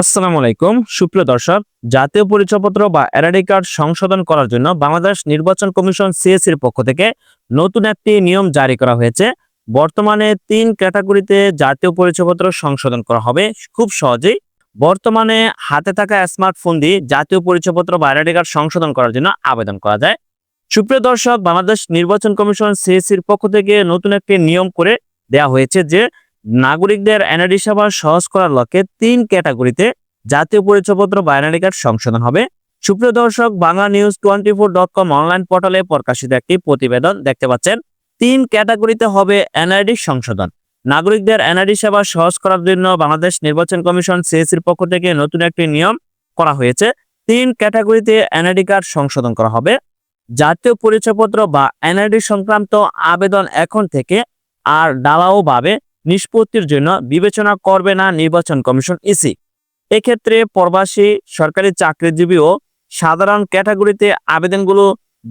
আসসালামু আলাইকুম। সুপ্রিয় দর্শক, জাতীয় পরিচয়পত্র বা এনআইডি কার্ড সংশোধন করার জন্য বাংলাদেশ নির্বাচন কমিশন সিএসির পক্ষ থেকে নতুন একটি নিয়ম জারি করা হয়েছে। বর্তমানে তিন ক্যাটাগরিতে জাতীয় পরিচয়পত্র সংশোধন করা হবে। খুব সহজেই বর্তমানে হাতে থাকা স্মার্টফোন দিয়ে জাতীয় পরিচয়পত্র বা এনআইডি কার্ড সংশোধন করার জন্য আবেদন করা যায়। সুপ্রিয় দর্শক, বাংলাদেশ নির্বাচন কমিশন সিএসির পক্ষ থেকে নতুন একটি নিয়ম করে দেয়া হয়েছে যে নাগরিকদের এনআইডি সেবা সহজ করার লক্ষ্যে তিন ক্যাটাগরিতে জাতীয় পরিচয়পত্র বা এনআইডি কার্ড সংশোধন হবে। সুপ্রিয় দর্শক, Bangla news twenty four dot com online portal প্রকাশিত একটি প্রতিবেদন দেখতে পাচ্ছেন। তিন ক্যাটাগরিতে হবে এনআইডি সংশোধন। নাগরিকদের এনআরডি সেবা সহজ করার জন্য বাংলাদেশ নির্বাচন কমিশন সিএসির পক্ষ থেকে নতুন একটি নিয়ম করা হয়েছে। তিন ক্যাটাগরিতে এনআইডি কার্ড সংশোধন করা হবে। জাতীয় পরিচয়পত্র বা এনআইডি সংক্রান্ত আবেদন এখন থেকে আর ডালাওভাবে নিষ্পত্তির জন্য বিবেচনা করবে না নির্বাচন কমিশন ইসি। এক্ষেত্রে প্রবাসী, সরকারি চাকরিজীবী ও সাধারণ ক্যাটাগরিতে আবেদনগুলো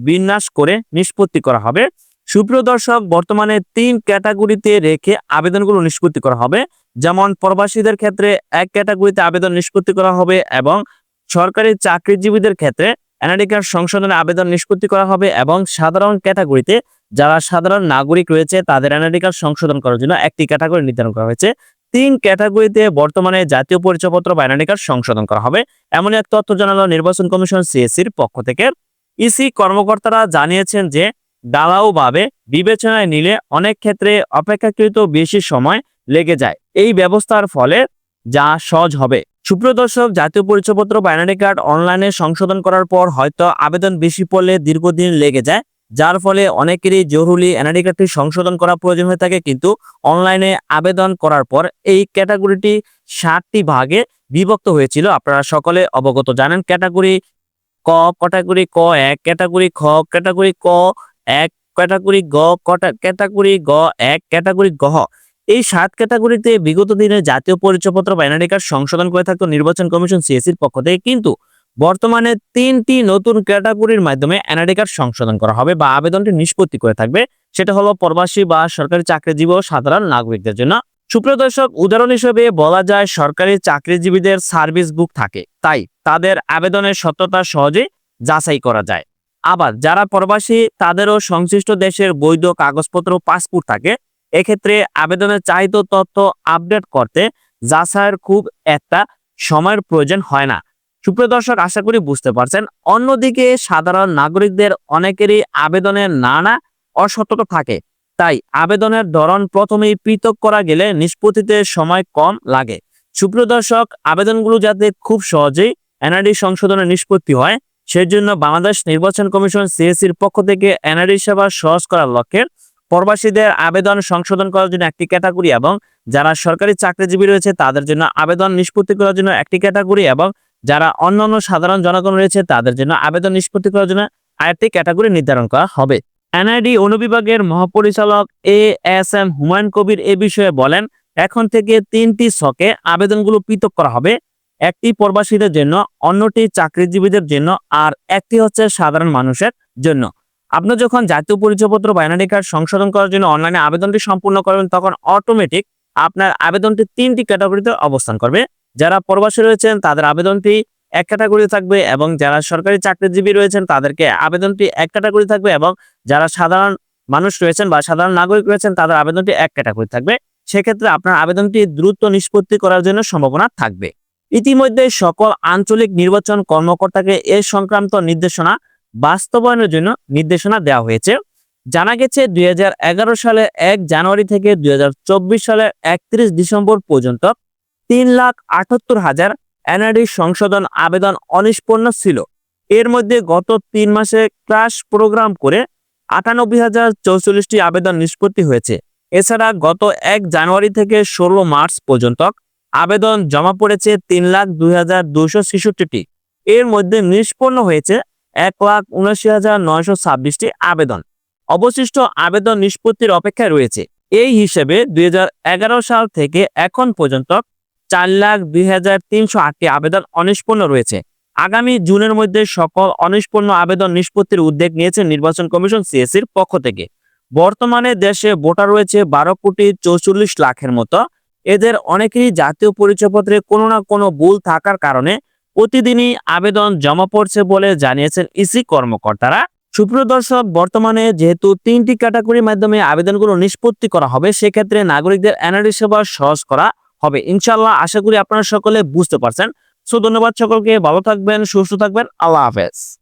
বিন্যাস করে নিষ্পত্তি করা হবে। সুপ্রিয় দর্শক, বর্তমানে তিন ক্যাটাগরিতে রেখে আবেদনগুলো নিষ্পত্তি করা হবে। যেমন প্রবাসীদের ক্ষেত্রে এক ক্যাটাগরিতে আবেদন নিষ্পত্তি করা হবে এবং সরকারি চাকরিজীবীদের ক্ষেত্রে এনআইডি কার্ড সংশোধনে আবেদন নিষ্পত্তি করা হবে এবং সাধারণ ক্যাটাগরিতে যারা সাধারণ নাগরিক রয়েছে, তাদের এনআইডি সংশোধন করার জন্য একটি ক্যাটাগরি নির্ধারণ করা হয়েছে। তিন ক্যাটাগরিতে বর্তমানে জাতীয় পরিচয়পত্র বা এনআইডি সংশোধন করা হবে। এমন এক তথ্য জানালো নির্বাচন কমিশন সিএসির পক্ষ থেকে। ইসি কর্মকর্তারা জানিয়েছেন যে ডালাওভাবে বিবেচনায় নিলে অনেক ক্ষেত্রে অপেক্ষাকৃত বেশি সময় লেগে যায়। এই ব্যবস্থার ফলে যা সহজ হবে। সুপ্রিয় দর্শক, জাতীয় পরিচয়পত্র বা কার্ড অনলাইনে সংশোধন করার পর হয়তো আবেদন বেশি পড়লে দীর্ঘদিন লেগে যায়। যার ফলে অনেকেরই জরুরি এনআইডি কার্ডটি সংশোধন করা প্রয়োজন হয়ে থাকে, কিন্তু অনলাইনে আবেদন করার পর এই ক্যাটাগরিটি ষাটটি ভাগে বিভক্ত হয়েছিল। আপনারা সকলে অবগত জানেন, ক্যাটাগরি ক ক্যাটাগরি ক এক, ক্যাটাগরি খ, ক্যাটাগরি ক এক, ক্যাটাগরি গ ক্যাটাগরি গ এক, ক্যাটাগরি গহ এই সাত ক্যাটাগরিতে বিগত দিনে জাতীয় পরিচয়পত্র বা এনআইডি কার্ড সংশোধন করে থাকতো নির্বাচন কমিশন সিএসির পক্ষ থেকে, কিন্তু বর্তমানে তিনটি নতুন ক্যাটাগরির মাধ্যমে এনআইডি কার্ড সংশোধন করা হবে বা আবেদনটি নিষ্পত্তি করে থাকবে। সেটা হলো প্রবাসী বা সরকারি চাকরিজীবী ও সাধারণ নাগরিকদের জন্য। সুপ্রিয় দর্শক, উদাহরণ হিসেবে বলা যায় সরকারি চাকরিজীবীদের সার্ভিস বুক থাকে, তাই তাদের আবেদনের সত্যতা সহজে যাচাই করা যায়। আবার যারা প্রবাসী, তাদেরও সংশ্লিষ্ট দেশের বৈধ কাগজপত্র পাসপোর্ট থাকে। এক্ষেত্রে আবেদনের চাহিত তথ্য আপডেট করতে যাচাইয়ের খুব একটা সময়ের প্রয়োজন হয় না। সুপ্রিয় দর্শক, আশা করি বুঝতে পারছেন। অন্যদিকে সাধারণ নাগরিকদের অনেকেরই আবেদনের নানা অসততা থাকে। তাই আবেদনের ধরন প্রথমেই পৃথক করা গেলে নিষ্পত্তিতে সময় কম লাগে। সুপ্রিয় দর্শক, আবেদনগুলো যাতে খুব সহজেই এনআরডি সংশোধনের নিষ্পত্তি হয়, সেজন্য বাংলাদেশ নির্বাচন কমিশন সিএসির পক্ষ থেকে এনআরডি সেবা সহজ করার লক্ষ্যে প্রবাসীদের আবেদন সংশোধন করার জন্য একটি ক্যাটাগরি এবং যারা সরকারি চাকরিজীবী রয়েছে তাদের জন্য আবেদন নিষ্পত্তি করার জন্য একটি ক্যাটাগরি এবং যারা অন্যান্য সাধারণ জনগণ রয়েছে, তাদের জন্য আবেদন নিষ্পত্তি করার জন্য আরেকটি ক্যাটাগরি নির্ধারণ করা হবে। এনআইডি অনুবিভাগের মহাপরিচালক A S M Humayun Kabir এ বিষয়ে বলেন, এখন থেকে তিনটি ছকে আবেদনগুলো পৃথক করা হবে। একটি প্রবাসীদের জন্য, অন্যটি চাকরিজীবীদের জন্য, আর একটি হচ্ছে সাধারণ মানুষের জন্য। আপনি যখন জাতীয় পরিচয়পত্র বা কার্ড সংশোধন করার জন্য অনলাইনে আবেদনটি সম্পূর্ণ করবেন, তখন অটোমেটিক আপনার আবেদনটি তিনটি ক্যাটাগরিতে অবস্থান করবে। যারা প্রবাসী রয়েছেন, তাদের আবেদনটি এক ক্যাটাগরি থাকবে এবং যারা সরকারি চাকরিজীবী রয়েছেন, তাদেরকে আবেদনটি এক ক্যাটাগরি থাকবে এবং যারা সাধারণ মানুষ রয়েছেন বা সাধারণ নাগরিক রয়েছেন, তাদের আবেদনটি এক ক্যাটাগরি থাকবে। সেক্ষেত্রে আপনার আবেদনটি দ্রুত নিষ্পত্তি করার জন্য সম্ভাবনা থাকবে। ইতিমধ্যে সকল আঞ্চলিক নির্বাচন কর্মকর্তাকে এ সংক্রান্ত নির্দেশনা বাস্তবায়নের জন্য নির্দেশনা দেওয়া হয়েছে। জানা গেছে, দুই হাজার এগারো সালে এক জানুয়ারি থেকে দুই হাজার চব্বিশ সালের একত্রিশ ডিসেম্বর পর্যন্ত তিন লাখ আটাত্তর হাজার এনআরডি সংশোধন আবেদন অনিষ্পন্ন ছিল। এর মধ্যে গত তিন মাসে ক্লাস প্রোগ্রাম করে আটানব্বই হাজার চৌচল্লিশটি আবেদন নিষ্পত্তি হয়েছে। এছাড়া গত এক জানুয়ারি থেকে ষোলো মার্চ পর্যন্ত আবেদন জমা পড়েছে তিন লাখ দুই হাজার দুশো ছেষট্টিটি। এর মধ্যে নিষ্পন্ন হয়েছে এক লাখ উনআশি হাজার নয়শো ছাব্বিশটি আবেদন। অবশিষ্ট আবেদন নিষ্পত্তির অপেক্ষায় রয়েছে। এই হিসেবে দুই হাজার এগারো সাল থেকে এখন পর্যন্ত চার লাখ দুই হাজার তিনশো আটটি আবেদন অনিষ্পন্ন রয়েছে। আগামী জুনের মধ্যে সকল অনিষ্পন্ন আবেদন নিষ্পত্তির উদ্যোগ নিয়েছে নির্বাচন কমিশন সিএসির পক্ষ থেকে। বর্তমানে দেশে ভোটার রয়েছে বারো কোটি চৌচল্লিশ লাখের মতো। এদের অনেকেরই জাতীয় পরিচয়পত্রে কোনো না কোনো ভুল থাকার কারণে প্রতিদিনই আবেদন জমা পড়ছে বলে জানিয়েছেন ইসি কর্মকর্তারা। সুপ্রিয় দর্শক, বর্তমানে যেহেতু তিনটি ক্যাটাগরির মাধ্যমে আবেদনগুলো নিষ্পত্তি করা হবে, সেক্ষেত্রে নাগরিকদের এনআরডি সেবা সহজ করা হবে। ইনশাল্লাহ আশা করি আপনারা সকলে বুঝতে পারছেন। সো ধন্যবাদ সকলকে, ভালো থাকবেন, সুস্থ থাকবেন। আল্লাহ হাফেজ।